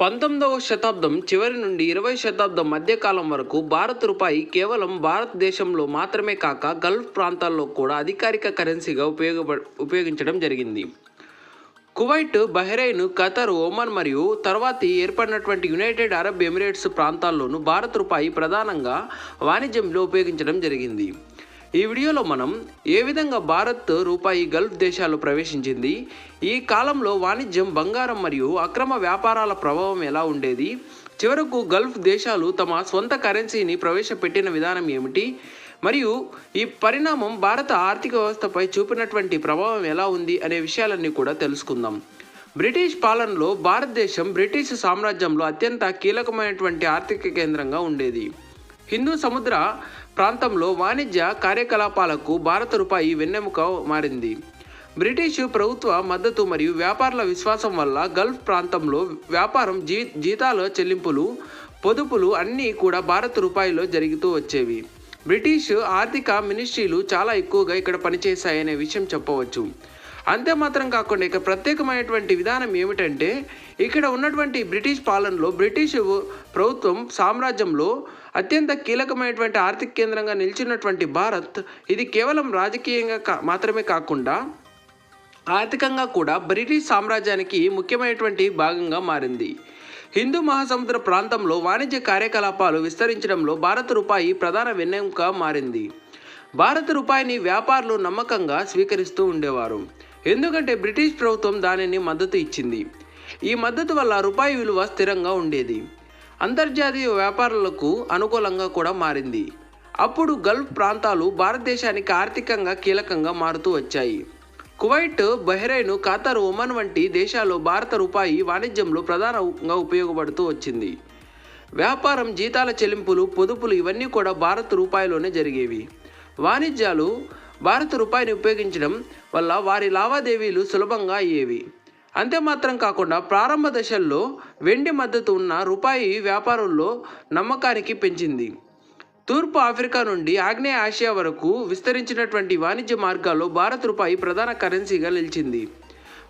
పంతొమ్మిదవ శతాబ్దం చివరి నుండి ఇరవై శతాబ్దం మధ్యకాలం వరకు భారత్ రూపాయి కేవలం భారతదేశంలో మాత్రమే కాక గల్ఫ్ ప్రాంతాల్లో కూడా అధికారిక కరెన్సీగా ఉపయోగ ఉపయోగించడం జరిగింది. కువైట్ బహ్రెయిన్ ఖతర్ ఓమన్ మరియు తర్వాతి ఏర్పడినటువంటి యునైటెడ్ అరబ్ ఎమిరేట్స్ ప్రాంతాల్లోనూ భారత్ రూపాయి ప్రధానంగా వాణిజ్యంలో ఉపయోగించడం జరిగింది. ఈ వీడియోలో మనం ఏ విధంగా భారత్ రూపాయి గల్ఫ్ దేశాలు ప్రవేశించింది? ఈ కాలంలో వాణిజ్యం బంగారం మరియు అక్రమ వ్యాపారాల ప్రభావం ఎలా ఉండేది? చివరకు గల్ఫ్ దేశాలు తమ సొంత కరెన్సీని ప్రవేశపెట్టిన విధానం ఏమిటి? మరియు ఈ పరిణామం భారత ఆర్థిక వ్యవస్థపై చూపినటువంటి ప్రభావం ఎలా ఉంది అనే విషయాలన్నీ కూడా తెలుసుకుందాం. బ్రిటిష్ పాలనలో భారతదేశం బ్రిటిష్ సామ్రాజ్యంలో అత్యంత కీలకమైనటువంటి ఆర్థిక కేంద్రంగా ఉండేది. హిందూ సముద్ర ప్రాంతంలో వాణిజ్య కార్యకలాపాలకు భారత రూపాయి వెన్నెముక మారింది. బ్రిటిష్ ప్రభుత్వ మద్దతు మరియు వ్యాపారుల విశ్వాసం వల్ల గల్ఫ్ ప్రాంతంలో వ్యాపారం జీ జీతాల చెల్లింపులు పొదుపులు అన్నీ కూడా భారత రూపాయిలో జరుగుతూ వచ్చేవి. బ్రిటిష్ ఆర్థిక మినిస్ట్రీలు చాలా ఎక్కువగా ఇక్కడ పనిచేశాయనే విషయం చెప్పవచ్చు. అంతే మాత్రం కాకుండా ఇక ప్రత్యేకమైనటువంటి విధానం ఏమిటంటే ఇక్కడ ఉన్నటువంటి బ్రిటిష్ పాలనలో బ్రిటిష్ ప్రభుత్వం సామ్రాజ్యంలో అత్యంత కీలకమైనటువంటి ఆర్థిక కేంద్రంగా నిలిచినటువంటి భారత్ ఇది కేవలం రాజకీయంగా కా- మాత్రమే కాకుండా ఆర్థికంగా కూడా బ్రిటిష్ సామ్రాజ్యానికి ముఖ్యమైనటువంటి భాగంగా మారింది. హిందూ మహాసముద్ర ప్రాంతంలో వాణిజ్య కార్యకలాపాలు విస్తరించడంలో భారత రూపాయి ప్రధాన వెన్నెముక మారింది. భారత రూపాయిని వ్యాపారులు నమ్మకంగా స్వీకరిస్తూ ఉండేవారు. ఎందుకంటే బ్రిటిష్ ప్రభుత్వం దానిని మద్దతు ఇచ్చింది. ఈ మద్దతు వల్ల రూపాయి విలువ స్థిరంగా ఉండేది. అంతర్జాతీయ వ్యాపారులకు అనుకూలంగా కూడా మారింది. అప్పుడు గల్ఫ్ ప్రాంతాలు భారతదేశానికి ఆర్థికంగా కీలకంగా మారుతూ వచ్చాయి. కువైట్ బహ్రెయిన్ ఖతార్ ఒమన్ వంటి దేశాల్లో భారత రూపాయి వాణిజ్యంలో ప్రధానంగా ఉపయోగపడుతూ వచ్చింది. వ్యాపారం జీతాల చెల్లింపులు పొదుపులు ఇవన్నీ కూడా భారత రూపాయిలోనే జరిగేవి. వాణిజ్యాలు భారత రూపాయిని ఉపయోగించడం వల్ల వారి లావాదేవీలు సులభంగా అయ్యేవి. అంతే మాత్రం కాకుండా ప్రారంభ దశల్లో వెండి మద్దతు ఉన్న రూపాయి వ్యాపారుల్లో నమ్మకానికి పెంచింది. తూర్పు ఆఫ్రికా నుండి ఆగ్నేయ ఆసియా వరకు విస్తరించినటువంటి వాణిజ్య మార్గాల్లో భారత రూపాయి ప్రధాన కరెన్సీగా నిలిచింది.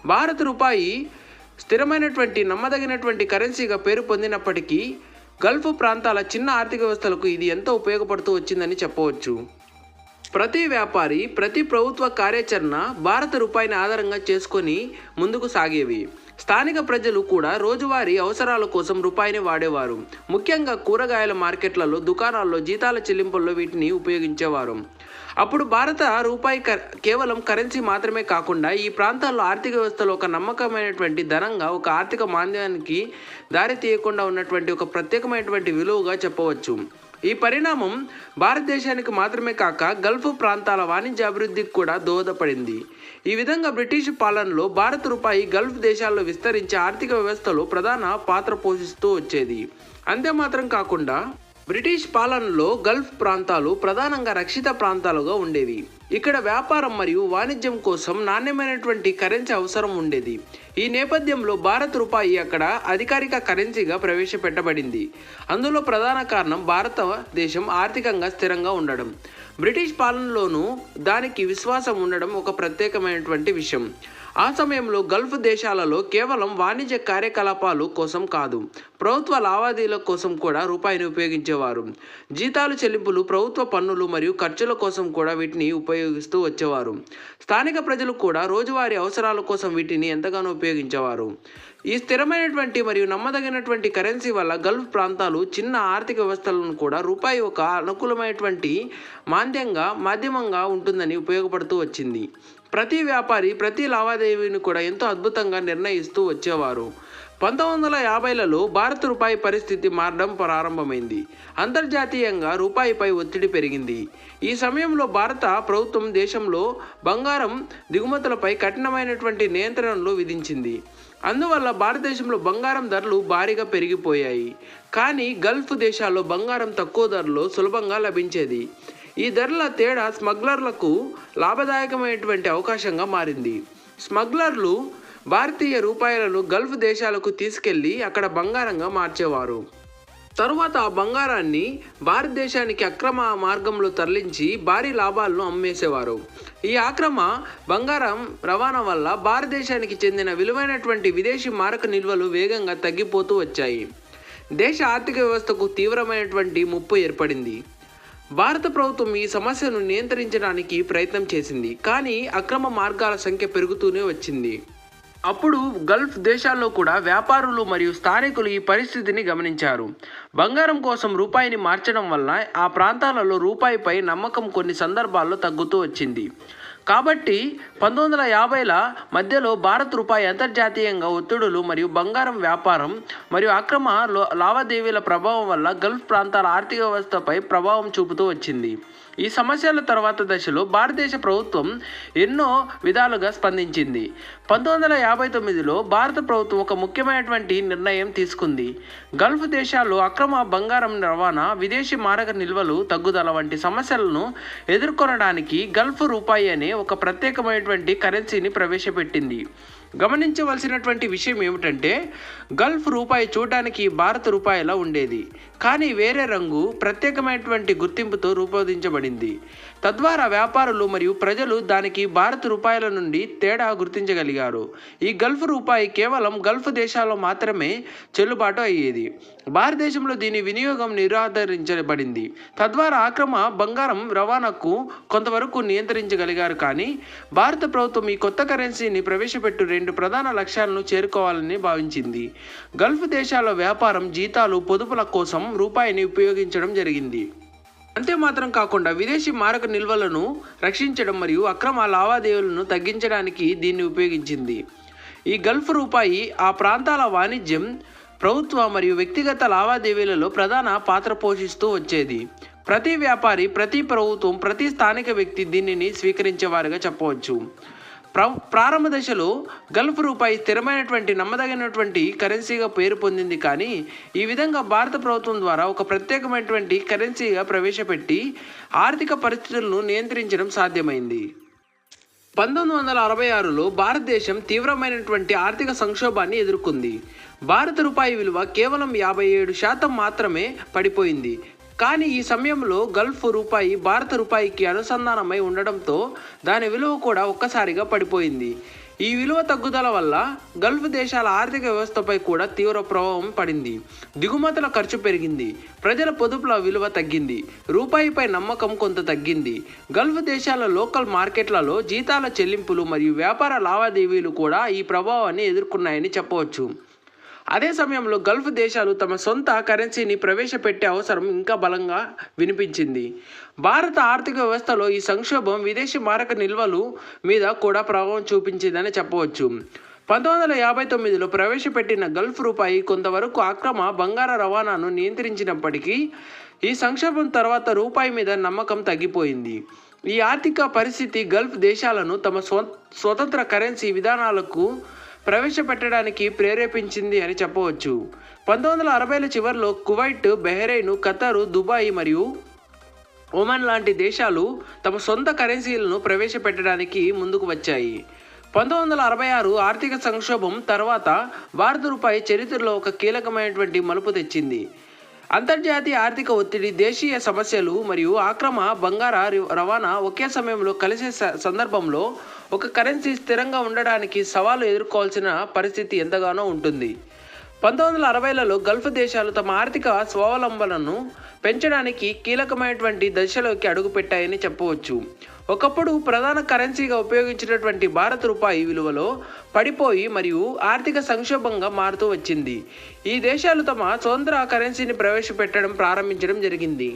భారత రూపాయి స్థిరమైనటువంటి నమ్మదగినటువంటి కరెన్సీగా పేరు పొందినప్పటికీ గల్ఫ్ ప్రాంతాల చిన్న ఆర్థిక వ్యవస్థలకు ఇది ఎంతో ఉపయోగపడుతూ వచ్చిందని చెప్పవచ్చు. ప్రతి వ్యాపారి ప్రతి ప్రభుత్వ కార్యాచరణ భారత రూపాయిని ఆధారంగా చేసుకొని ముందుకు సాగేవి. స్థానిక ప్రజలు కూడా రోజువారీ అవసరాల కోసం రూపాయిని వాడేవారు. ముఖ్యంగా కూరగాయల మార్కెట్లలో దుకాణాల్లో జీతాల చెల్లింపుల్లో వీటిని ఉపయోగించేవారు. అప్పుడు భారత రూపాయి క- కేవలం కరెన్సీ మాత్రమే కాకుండా ఈ ప్రాంతాల్లో ఆర్థిక వ్యవస్థలో ఒక నమ్మకమైనటువంటి ధనంగా ఒక ఆర్థిక మాంద్యానికి దారి తీయకుండా ఉన్నటువంటి ఒక ప్రత్యేకమైనటువంటి విలువగా చెప్పవచ్చు. ఈ పరిణామం భారతదేశానికి మాత్రమే కాక గల్ఫ్ ప్రాంతాల వాణిజ్య అభివృద్ధికి కూడా దోహదపడింది. ఈ విధంగా బ్రిటిష్ పాలనలో భారత రూపాయి గల్ఫ్ దేశాల్లో విస్తరించే ఆర్థిక వ్యవస్థలో ప్రధాన పాత్ర పోషిస్తూ వచ్చేది. అంతే మాత్రం కాకుండా బ్రిటిష్ పాలనలో గల్ఫ్ ప్రాంతాలు ప్రధానంగా రక్షిత ప్రాంతాలుగా ఉండేవి. ఇక్కడ వ్యాపారం మరియు వాణిజ్యం కోసం నాణ్యమైనటువంటి కరెన్సీ అవసరం ఉండేది. ఈ నేపథ్యంలో భారత్ రూపాయి అక్కడ అధికారిక కరెన్సీగా ప్రవేశపెట్టబడింది. అందులో ప్రధాన కారణం భారతదేశం ఆర్థికంగా స్థిరంగా ఉండడం. బ్రిటిష్ పాలనలోనూ దానికి విశ్వాసం ఉండడం ఒక ప్రత్యేకమైనటువంటి విషయం. ఆ సమయంలో గల్ఫ్ దేశాలలో కేవలం వాణిజ్య కార్యకలాపాలు కోసం కాదు ప్రభుత్వ లావాదేవీల కోసం కూడా రూపాయిని ఉపయోగించేవారు. జీతాలు చెల్లింపులు ప్రభుత్వ పన్నులు మరియు ఖర్చుల కోసం కూడా వీటిని ఉపయోగిస్తూ వచ్చేవారు. స్థానిక ప్రజలు కూడా రోజువారీ అవసరాల కోసం వీటిని ఎంతగానో ఉపయోగించేవారు. ఈ స్థిరమైనటువంటి మరియు నమ్మదగినటువంటి కరెన్సీ వల్ల గల్ఫ్ ప్రాంతాలు చిన్న ఆర్థిక వ్యవస్థలను కూడా రూపాయి ఒక అనుకూలమైనటువంటి మాంద్యంగా మాధ్యమంగా ఉంటుందని ఉపయోగపడుతూ వచ్చింది. ప్రతి వ్యాపారి ప్రతి లావాదేవీని కూడా ఎంతో అద్భుతంగా నిర్ణయిస్తూ వచ్చేవారు. పంతొమ్మిది వందల యాభైలలో భారత రూపాయి పరిస్థితి మారడం ప్రారంభమైంది. అంతర్జాతీయంగా రూపాయిపై ఒత్తిడి పెరిగింది. ఈ సమయంలో భారత ప్రభుత్వం దేశంలో బంగారం దిగుమతులపై కఠినమైనటువంటి నియంత్రణలు విధించింది. అందువల్ల భారతదేశంలో బంగారం ధరలు భారీగా పెరిగిపోయాయి. కానీ గల్ఫ్ దేశాల్లో బంగారం తక్కువ ధరలో సులభంగా లభించేది. ఈ ధరల తేడా స్మగ్లర్లకు లాభదాయకమైనటువంటి అవకాశంగా మారింది. స్మగ్లర్లు భారతీయ రూపాయలను గల్ఫ్ దేశాలకు తీసుకెళ్ళి అక్కడ బంగారంగా మార్చేవారు. తరువాత ఆ బంగారాన్ని భారతదేశానికి అక్రమ మార్గంలో తరలించి భారీ లాభాలను అమ్మేసేవారు. ఈ అక్రమ బంగారం రవాణా వల్ల భారతదేశానికి చెందిన విలువైనటువంటి విదేశీ మారక నిల్వలు వేగంగా తగ్గిపోతూ వచ్చాయి. దేశ ఆర్థిక వ్యవస్థకు తీవ్రమైనటువంటి ముప్పు ఏర్పడింది. భారత ప్రభుత్వం ఈ సమస్యను నియంత్రించడానికి ప్రయత్నం చేసింది కానీ అక్రమ మార్గాల సంఖ్య పెరుగుతూనే వచ్చింది. అప్పుడు గల్ఫ్ దేశాల్లో కూడా వ్యాపారులు మరియు స్థానికులు ఈ పరిస్థితిని గమనించారు. బంగారం కోసం రూపాయిని మార్చడం వల్ల ఆ ప్రాంతాలలో రూపాయిపై నమ్మకం కొన్ని సందర్భాల్లో తగ్గుతూ వచ్చింది. కాబట్టి పంతొమ్మిది వందల యాభైల మధ్యలో భారత్ రూపాయి అంతర్జాతీయంగా ఒత్తిడులు మరియు బంగారం వ్యాపారం మరియు అక్రమ లావాదేవీల ప్రభావం వల్ల గల్ఫ్ ప్రాంతాల ఆర్థిక వ్యవస్థపై ప్రభావం చూపుతూ వచ్చింది. ఈ సమస్యల తర్వాత దశలో భారతదేశ ప్రభుత్వం ఎన్నో విధాలుగా స్పందించింది. పంతొమ్మిది వందల యాభై తొమ్మిదిలో భారత ప్రభుత్వం ఒక ముఖ్యమైనటువంటి నిర్ణయం తీసుకుంది. గల్ఫ్ దేశాల్లో అక్రమ బంగారం రవాణా విదేశీ మారక నిల్వలు తగ్గుదల వంటి సమస్యలను ఎదుర్కొనడానికి గల్ఫ్ రూపాయి అనే ఒక ప్రత్యేకమైనటువంటి కరెన్సీని ప్రవేశపెట్టింది. గమనించవలసినటువంటి విషయం ఏమిటంటే గల్ఫ్ రూపాయి చూడడానికి భారత రూపాయిలా ఉండేది. కానీ వేరే రంగు ప్రత్యేకమైనటువంటి గుర్తింపుతో రూపొందించబడింది. తద్వారా వ్యాపారులు మరియు ప్రజలు దానికి భారత రూపాయల నుండి తేడా గుర్తించగలిగారు. ఈ గల్ఫ్ రూపాయి కేవలం గల్ఫ్ దేశాల్లో మాత్రమే చెల్లుబాటు అయ్యేది. భారతదేశంలో దీని వినియోగం నిరాదరించబడింది. తద్వారా అక్రమ బంగారం రవాణాకు కొంతవరకు నియంత్రించగలిగారు కానీ భారత ప్రభుత్వం ఈ కొత్త కరెన్సీని ప్రవేశపెట్టు రెండు ప్రధాన లక్ష్యాలను చేరుకోవాలని భావించింది. గల్ఫ్ దేశాల వ్యాపారం జీతాలు పొదుపుల కోసం రూపాయిని ఉపయోగించడం జరిగింది. అంతే మాత్రం కాకుండా విదేశీ మారక నిల్వలను రక్షించడం మరియు అక్రమ లావాదేవీలను తగ్గించడానికి దీన్ని ఉపయోగించింది. ఈ గల్ఫ్ రూపాయి ఆ ప్రాంతాల వాణిజ్యం ప్రభుత్వ మరియు వ్యక్తిగత లావాదేవీలలో ప్రధాన పాత్ర పోషిస్తూ వచ్చేది. ప్రతి వ్యాపారి ప్రతి ప్రభుత్వం ప్రతి స్థానిక వ్యక్తి దీనిని స్వీకరించేవారుగా చెప్పవచ్చు. ప్రారంభ దశలో గల్ఫ్ రూపాయి స్థిరమైనటువంటి నమ్మదగినటువంటి కరెన్సీగా పేరు పొందింది కానీ ఈ విధంగా భారత ప్రభుత్వం ద్వారా ఒక ప్రత్యేకమైనటువంటి కరెన్సీగా ప్రవేశపెట్టి ఆర్థిక పరిస్థితులను నియంత్రించడం సాధ్యమైంది. పంతొమ్మిది వందల అరవై ఆరులో భారతదేశం తీవ్రమైనటువంటి ఆర్థిక సంక్షోభాన్ని ఎదుర్కొంది. భారత రూపాయి విలువ కేవలం యాభై ఏడు శాతం మాత్రమే పడిపోయింది. కానీ ఈ సమయంలో గల్ఫ్ రూపాయి భారత రూపాయికి అనుసంధానమై ఉండడంతో దాని విలువ కూడా ఒక్కసారిగా పడిపోయింది. ఈ విలువ తగ్గుదల వల్ల గల్ఫ్ దేశాల ఆర్థిక వ్యవస్థపై కూడా తీవ్ర ప్రభావం పడింది. దిగుమతుల ఖర్చు పెరిగింది. ప్రజల పొదుపుల విలువ తగ్గింది. రూపాయిపై నమ్మకం కొంత తగ్గింది. గల్ఫ్ దేశాల లోకల్ మార్కెట్లలో జీతాల చెల్లింపులు మరియు వ్యాపార లావాదేవీలు కూడా ఈ ప్రభావాన్ని ఎదుర్కొన్నాయని చెప్పవచ్చు. అదే సమయంలో గల్ఫ్ దేశాలు తమ సొంత కరెన్సీని ప్రవేశపెట్టే అవసరం ఇంకా బలంగా వినిపించింది. భారత ఆర్థిక వ్యవస్థలో ఈ సంక్షోభం విదేశీ మారక నిల్వలు మీద కూడా ప్రభావం చూపించిందని చెప్పవచ్చు. పంతొమ్మిది వందల యాభై తొమ్మిదిలో ప్రవేశపెట్టిన గల్ఫ్ రూపాయి కొంతవరకు అక్రమ బంగార రవాణాను నియంత్రించినప్పటికీ ఈ సంక్షోభం తర్వాత రూపాయి మీద నమ్మకం తగ్గిపోయింది. ఈ ఆర్థిక పరిస్థితి గల్ఫ్ దేశాలను తమ స్వ స్వతంత్ర కరెన్సీ విధానాలకు ప్రవేశపెట్టడానికి ప్రేరేపించింది అని చెప్పవచ్చు. పంతొమ్మిది వందల అరవైల చివరిలో కువైట్ బెహ్రెయిన్ ఖతరు దుబాయ్ మరియు ఒమన్ లాంటి దేశాలు తమ సొంత కరెన్సీలను ప్రవేశపెట్టడానికి ముందుకు వచ్చాయి. పంతొమ్మిది వందల అరవై ఆరు ఆర్థిక సంక్షోభం తర్వాత భారత రూపాయి చరిత్రలో ఒక కీలకమైనటువంటి మలుపు తెచ్చింది. అంతర్జాతీయ ఆర్థిక ఒత్తిడి దేశీయ సమస్యలు మరియు ఆక్రమ బంగార రవాణా ఒకే సమయంలో కలిసే స- సందర్భంలో ఒక కరెన్సీ స్థిరంగా ఉండడానికి సవాలు ఎదుర్కోవాల్సిన పరిస్థితి ఎంతగానో ఉంటుంది. పంతొమ్మిది వందల అరవైలలో గల్ఫ్ దేశాలు తమ ఆర్థిక స్వావలంబనను పెంచడానికి కీలకమైనటువంటి దశలోకి అడుగుపెట్టాయని చెప్పవచ్చు. ఒకప్పుడు ప్రధాన కరెన్సీగా ఉపయోగించినటువంటి భారత రూపాయి విలువలో పడిపోయి మరియు ఆర్థిక సంక్షోభంగా మారుతూ వచ్చింది. ఈ దేశాలు తమ స్వతంత్ర కరెన్సీని ప్రవేశపెట్టడం ప్రారంభించడం జరిగింది.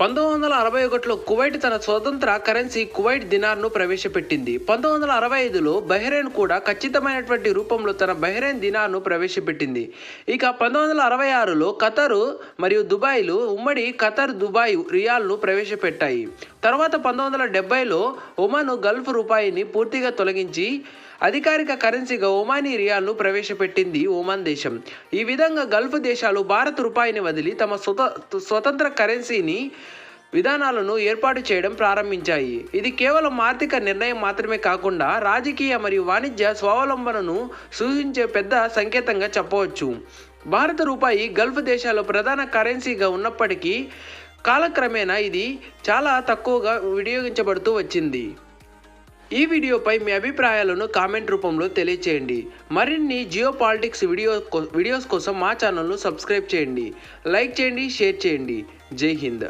పంతొమ్మిది వందల అరవై ఒకటిలో కువైట్ తన స్వతంత్ర కరెన్సీ కువైట్ దినార్ను ప్రవేశపెట్టింది. పంతొమ్మిది వందల అరవై ఐదులో బహ్రెయిన్ కూడా ఖచ్చితమైనటువంటి రూపంలో తన బహ్రెయిన్ దినార్ను ప్రవేశపెట్టింది. ఇక పంతొమ్మిది వందల అరవై ఆరులో ఖతరు మరియు దుబాయ్లు ఉమ్మడి ఖతర్ దుబాయ్ రియాల్ను ప్రవేశపెట్టాయి. తర్వాత పంతొమ్మిది వందల డెబ్బైలో ఒమను గల్ఫ్ రూపాయిని పూర్తిగా తొలగించి అధికారిక కరెన్సీగా ఒమానీ రియాల్ను ప్రవేశపెట్టింది ఒమాన్ దేశం. ఈ విధంగా గల్ఫ్ దేశాలు భారత్ రూపాయిని వదిలి తమ స్వత స్వతంత్ర కరెన్సీని విధానాలను ఏర్పాటు చేయడం ప్రారంభించాయి. ఇది కేవలం ఆర్థిక నిర్ణయం మాత్రమే కాకుండా రాజకీయ మరియు వాణిజ్య స్వావలంబనను సూచించే పెద్ద సంకేతంగా చెప్పవచ్చు. భారత రూపాయి గల్ఫ్ దేశాల్లో ప్రధాన కరెన్సీగా ఉన్నప్పటికీ కాలక్రమేణా ఇది చాలా తక్కువగా వినియోగించబడుతూ వచ్చింది. ఈ వీడియోపై మీ అభిప్రాయాలను కామెంట్ రూపంలో తెలియచేయండి. మరిన్ని జియో పాలిటిక్స్ వీడియో కో- వీడియోస్ కోసం మా ఛానల్ను సబ్స్క్రైబ్ చేయండి. లైక్ చేయండి షేర్ చేయండి. జై హింద్.